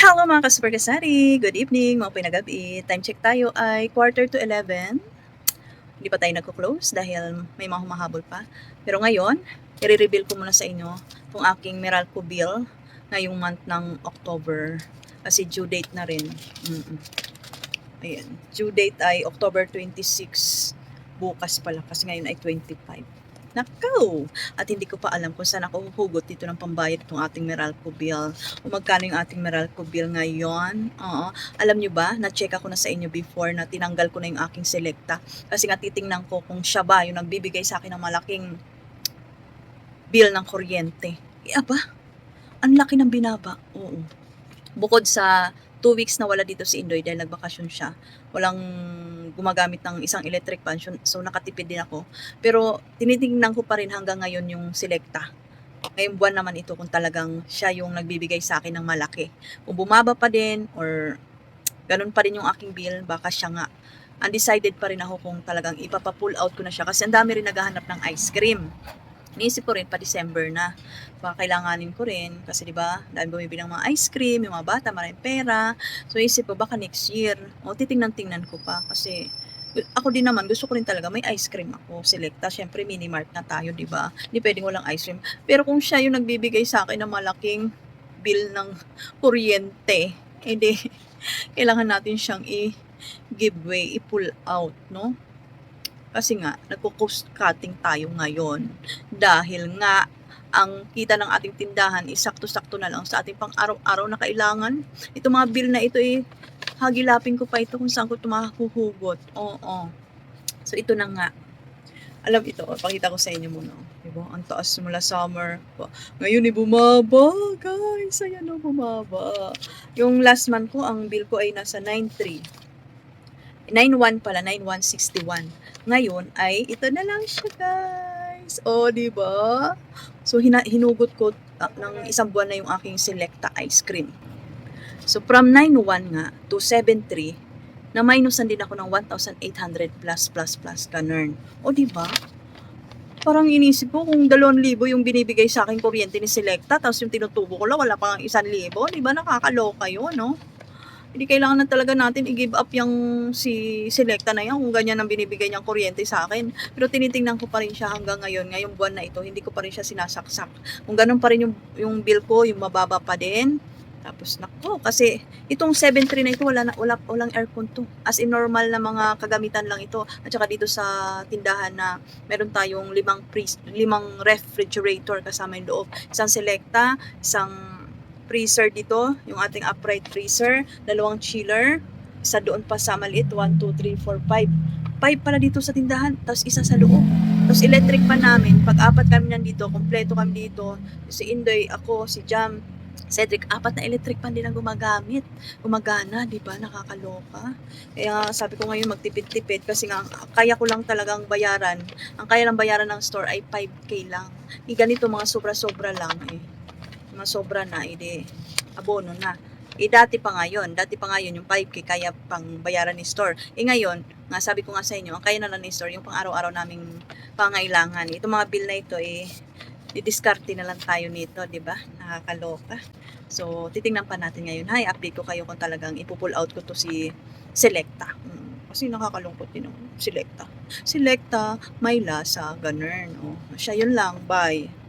Hello mga ka-super kasari! Good evening, mga pinagabi. Time check tayo ay quarter to 11. Hindi pa tayo nagko-close dahil may mga humahabol pa. Pero ngayon, i-reveal ko muna sa inyo itong aking Meralco bill ngayong month ng October. Kasi due date na rin. Mm-mm. Ayan. Due date ay October 26. Bukas pala kasi ngayon ay 25. Nakaw! At hindi ko pa alam kung saan ako huhugot dito ng pambayad itong ating Meralco bill. O magkano yung ating Meralco bill ngayon. Oo. Alam nyo ba, na-check ako na sa inyo before na tinanggal ko na yung aking selecta. Kasi nga titingnan ko kung siya ba yung nagbibigay sa akin ng malaking bill ng kuryente. Eh aba, ang laki ng binaba. Oo. Bukod sa two weeks na wala dito si Indoy dahil nagbakasyon siya, walang gumagamit ng isang electric so- so nakatipid din ako. Pero tinitingnan ko pa rin hanggang ngayon yung selecta. Ngayong buwan naman ito kung talagang siya yung nagbibigay sa akin ng malaki. Kung bumaba pa din or ganun pa rin yung aking bill, baka siya nga. Undecided pa rin ako kung talagang ipapa-pull out ko na siya kasi ang dami rin naghahanap ng ice cream. Iniisip ko rin pa December na. Baka kailanganin ko rin kasi 'di ba? Dahil bumibili ng mga ice cream, yung mga bata maraming pera. So isip ko baka next year. O titingnan-tingnan ko pa kasi ako din naman gusto ko rin talaga may ice cream ako. Selecta, syempre mini mart na tayo, 'di ba? Hindi pwedeng walang ice cream. Pero kung siya yung nagbibigay sa akin ng malaking bill ng kuryente, hindi kailangan natin siyang i-give way, i-pull out, no? Kasi nga, nagko-cost cutting tayo ngayon. Dahil nga, ang kita ng ating tindahan is sakto-sakto na lang sa ating pang araw-araw na kailangan. Ito mga bill na ito eh, hagilapin ko pa ito kung saan ko ito mahuhugot. Oo. So ito na nga. Alam ito, oh, pakita ko sa inyo muna. oh. Diba? Ang taas mula summer. Ngayon eh, bumaba, guys. Ayan o, bumaba. Yung last month ko, ang bill ko ay nasa 9.3. 9.1 pala, 9.161. Ngayon ay ito na lang siya, guys. O, di ba? So hina- hinugot ko ah, ng isang buwan na yung aking Selecta ice cream. So from 9.1 nga to 7.3, na minusan din ako ng 1,800 plus plus plus ganun. O, di ba? Parang inisip ko kung 2,000 yung binibigay sa akin kuryente ni Selecta, tapos yung tinutubo ko lang, wala pang 1,000. Di ba? Nakakaloka yun, no? Hindi kailangan na talaga natin i-give up yung si Selecta na yan kung ganyan ang binibigay niyang kuryente sa akin. Pero tinitingnan ko pa rin siya hanggang ngayon, ngayong buwan na ito, hindi ko pa rin siya sinasaksak. Kung ganun pa rin yung, yung bill ko, yung mababa pa din. Tapos nako, kasi itong 7.3 na ito, wala na, wala, walang aircon to. As in normal na mga kagamitan lang ito. At saka dito sa tindahan na meron tayong limang, pre, limang refrigerator kasama yung loob. Isang Selecta, isang freezer dito, yung ating upright freezer, dalawang chiller, isa doon pa sa maliit, 1, 2, 3, 4, 5. 5 pala dito sa tindahan, tapos isa sa loob. Tapos electric pa namin, pag apat kami nandito, kompleto kami dito, si Indoy, ako, si Jam, Cedric, apat na electric pan din ang gumagamit. Gumagana, di ba? Nakakaloka. Kaya sabi ko ngayon magtipid-tipid kasi nga kaya ko lang talagang bayaran. Ang kaya lang bayaran ng store ay 5k lang. Yung ganito mga sobra-sobra lang eh mga sobra na, edi abono na. Eh, dati pa ngayon, dati pa ngayon yung 5K kaya pang bayaran ni store. Eh ngayon, nga sabi ko nga sa inyo, ang kaya na lang ni store, yung pang araw-araw naming pangailangan. Itong mga bill na ito, eh, didiskarte na lang tayo nito, di ba? Nakakaloka. So, titingnan pa natin ngayon. Hi, update ko kayo kung talagang ipupull out ko to si Selecta. Hmm, kasi nakakalungkot din ang Selecta. Selecta, may lasa, ganun. Oh. Siya yun lang, bye.